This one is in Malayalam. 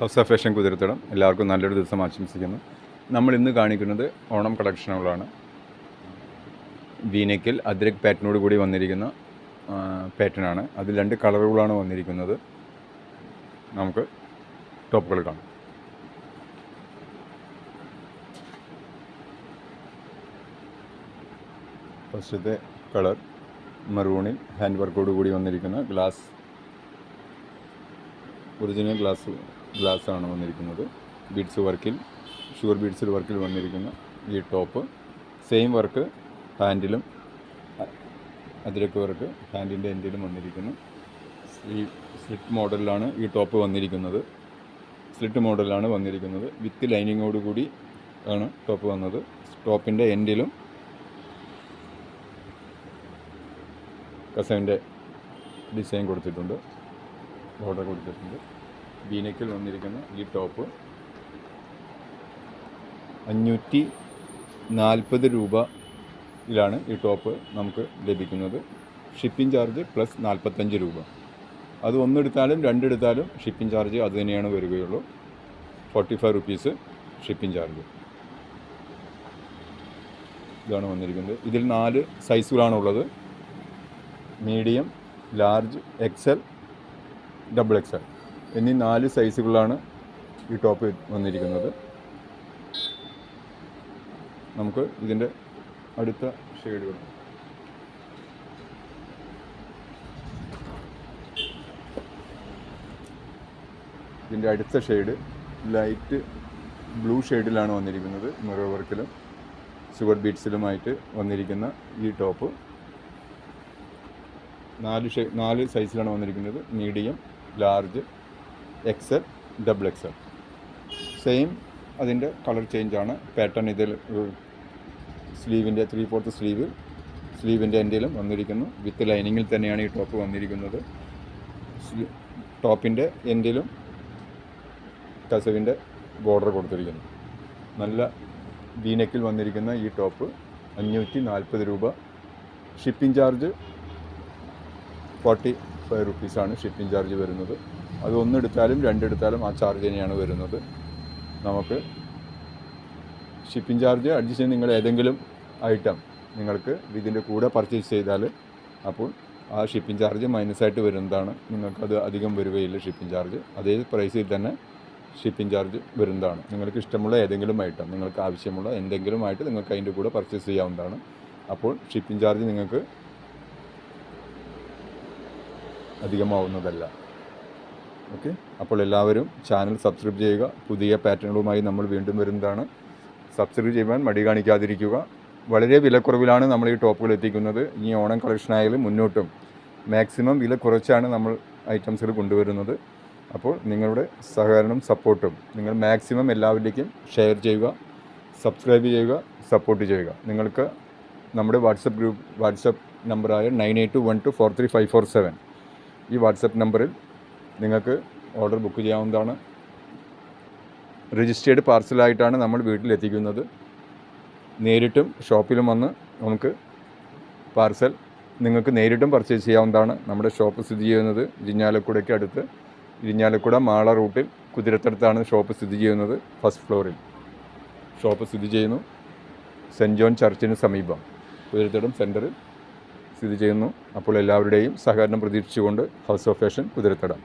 House of fashion കുതിരത്തടം. എല്ലാവർക്കും നല്ലൊരു ദിവസം ആശംസിക്കുന്നു. നമ്മൾ ഇന്ന് കാണിക്കുന്നത് ഓണം കളക്ഷനുകളാണ്. വീനക്കിൽ അദ്രക് പാറ്റേണോട് കൂടി വന്നിരിക്കുന്ന പാറ്റേണാണ് അതിൽ രണ്ട് കളറുകളാണ് വന്നിരിക്കുന്നത്. നമുക്ക് ടോപ്പുകൾ കാണാം. ഫസ്റ്റത്തെ കളർ മറൂണിൽ ഹാൻഡ് വർക്കോട് കൂടി വന്നിരിക്കുന്ന ഗ്ലാസ് ഒറിജിനൽ ഗ്ലാസ് ഗ്ലാസ് ആണ് വന്നിരിക്കുന്നത്. ബീഡ്സ് വർക്കിൽ ഷുഗർ ബീഡ്സിൽ വർക്കിൽ വന്നിരിക്കുന്ന ഈ ടോപ്പ്. സെയിം വർക്ക് ഹാൻഡിലും അതിരക്ക് വർക്ക് ഹാൻഡിന്റെ എൻഡിലും വന്നിരിക്കുന്നു. ഈ സ്ലിറ്റ് മോഡലിലാണ് ഈ ടോപ്പ് വന്നിരിക്കുന്നത്. സ്ലിറ്റ് മോഡലിലാണ് വന്നിരിക്കുന്നത്. വിത്ത് ലൈനിങ്ങോട് കൂടി ആണ് ടോപ്പ് വന്നത്. ടോപ്പിന്റെ എൻഡിലും കസവിന്റെ ഡിസൈൻ കൊടുത്തിട്ടുണ്ട്. ബോർഡർ കൊടുത്തിട്ടുണ്ട്. ബീനക്കിൽ വന്നിരിക്കുന്ന ഈ ടോപ്പ്. അഞ്ഞൂറ്റി നാൽപ്പത് രൂപയിലാണ് ഈ ടോപ്പ് നമുക്ക് ലഭിക്കുന്നത്. ഷിപ്പിംഗ് ചാർജ് പ്ലസ് നാൽപ്പത്തഞ്ച് രൂപ. അത് ഒന്നെടുത്താലും രണ്ടെടുത്താലും ഷിപ്പിംഗ് ചാർജ് അത് തന്നെയാണ് വരികയുള്ളൂ. Forty five rupees shipping charge. ഇതാണ് വന്നിരിക്കുന്നത്. ഇതിൽ നാല് സൈസുകളാണുള്ളത്. Medium large XL double XL എന്നീ നാല് സൈസുകളാണ് ഈ ടോപ്പ് വന്നിരിക്കുന്നത്. നമുക്ക് ഇതിന്റെ അടുത്ത ഷെയ്ഡുകൾ ഇതിന്റെ അടുത്ത ഷെയ്ഡ് ലൈറ്റ് ബ്ലൂ ഷെയ്ഡിലാണ് വന്നിരിക്കുന്നത്. മിറർ വർക്കിലും ഷുഗർ ബീഡ്സിലുമായിട്ട് വന്നിരിക്കുന്ന ഈ ടോപ്പ് നാല് ഷെ നാല് സൈസിലാണ് വന്നിരിക്കുന്നത്. Medium large XL double XL same അതിന്റെ കളർ ചേഞ്ചാണ് പാറ്റേൺ ഇതിൽ സ്ലീവിന്റെ ത്രീ ഫോർത്ത് സ്ലീവ് സ്ലീവിന്റെ എന്റെയിലും വന്നിരിക്കുന്നു. വിത്ത് ലൈനിങ്ങിൽ തന്നെയാണ് ഈ ടോപ്പ് വന്നിരിക്കുന്നത്. ടോപ്പിന്റെ എന്റെയിലും കസവിന്റെ ബോർഡർ കൊടുത്തിരിക്കുന്നു. നല്ല വീനക്കിൽ വന്നിരിക്കുന്ന ഈ ടോപ്പ് അഞ്ഞൂറ്റി നാൽപ്പത് രൂപ. ഷിപ്പിംഗ് ചാർജ് ഫോർട്ടി ഫൈവ് റുപ്പീസാണ് ഷിപ്പിംഗ് ചാർജ് വരുന്നത്. അത് ഒന്നെടുത്താലും രണ്ടെടുത്താലും ആ ചാർജ് തന്നെയാണ് വരുന്നത്. നമുക്ക് ഷിപ്പിംഗ് ചാർജ് അഡ്ജസ്റ്റ് ചെയ്ത് നിങ്ങൾ ഏതെങ്കിലും ഐറ്റം നിങ്ങൾക്ക് ഇതിന്റെ കൂടെ പർച്ചേസ് ചെയ്താൽ അപ്പോൾ ആ ഷിപ്പിംഗ് ചാർജ് മൈനസായിട്ട് വരുന്നതാണ്. നിങ്ങൾക്കത് അധികം വരികയില്ല ഷിപ്പിംഗ് ചാർജ് അതേ പ്രൈസിൽ തന്നെ ഷിപ്പിംഗ് ചാർജ് വരുന്നതാണ്. നിങ്ങൾക്ക് ഇഷ്ടമുള്ള ഏതെങ്കിലും ഐറ്റം നിങ്ങൾക്ക് ആവശ്യമുള്ള എന്തെങ്കിലും ആയിട്ട് നിങ്ങൾക്ക് അതിന്റെ കൂടെ പർച്ചേസ് ചെയ്യാവുന്നതാണ്. അപ്പോൾ ഷിപ്പിംഗ് ചാർജ് നിങ്ങൾക്ക് അധികമാവുന്നതല്ല. ഓക്കെ? അപ്പോൾ എല്ലാവരും ചാനൽ സബ്സ്ക്രൈബ് ചെയ്യുക. പുതിയ പാറ്റേണുകളുമായി നമ്മൾ വീണ്ടും വരുന്നതാണ്. സബ്സ്ക്രൈബ് ചെയ്യുവാൻ മടി കാണിക്കാതിരിക്കുക. വളരെ വിലക്കുറവിലാണ് നമ്മൾ ഈ ടോപ്പുകൾ എത്തിക്കുന്നത്. ഈ ഓണം കളക്ഷനായാലും മുന്നോട്ടും. മാക്സിമം വില കുറച്ചാണ് നമ്മൾ ഐറ്റംസുകൾ കൊണ്ടുവരുന്നത്. അപ്പോൾ നിങ്ങളുടെ സഹകരണവും സപ്പോർട്ടും. നിങ്ങൾ മാക്സിമം എല്ലാവരിലേക്കും ഷെയർ ചെയ്യുക സബ്സ്ക്രൈബ് ചെയ്യുക സപ്പോർട്ട് ചെയ്യുക. നിങ്ങൾക്ക് നമ്മുടെ വാട്സപ്പ് ഗ്രൂപ്പ് വാട്സപ്പ് നമ്പറായ nine eight two one two four three five four seven. ഈ വാട്സപ്പ് നമ്പറിൽ നിങ്ങൾക്ക് ഓർഡർ ബുക്ക് ചെയ്യാവുന്നതാണ്. രജിസ്റ്റേർഡ് പാർസലായിട്ടാണ് നമ്മൾ വീട്ടിലെത്തിക്കുന്നത്. നേരിട്ടും ഷോപ്പിലും വന്ന് നമുക്ക് പാർസൽ നിങ്ങൾക്ക് നേരിട്ടും പർച്ചേസ് ചെയ്യാവുന്നതാണ്. നമ്മുടെ ഷോപ്പ് സ്ഥിതി ചെയ്യുന്നത് ഇരിഞ്ഞാലക്കുടയ്ക്ക് അടുത്ത്. ഇരിഞ്ഞാലക്കുട മാള റൂട്ടിൽ കുതിരത്തടുത്താണ് ഷോപ്പ് സ്ഥിതി ചെയ്യുന്നത് ഫസ്റ്റ് ഫ്ലോറിൽ. ഷോപ്പ് സ്ഥിതി ചെയ്യുന്നു. സെന്റ് ജോൺ ചർച്ചിന് സമീപം. കുതിരത്തടം സെന്ററിൽ സ്ഥിതി ചെയ്യുന്നു. അപ്പോൾ എല്ലാവരുടെയും സഹകരണം പ്രതീക്ഷിച്ചുകൊണ്ട് ഹൗസ് ഓഫ് ഫാഷൻ കുതിരത്തടം.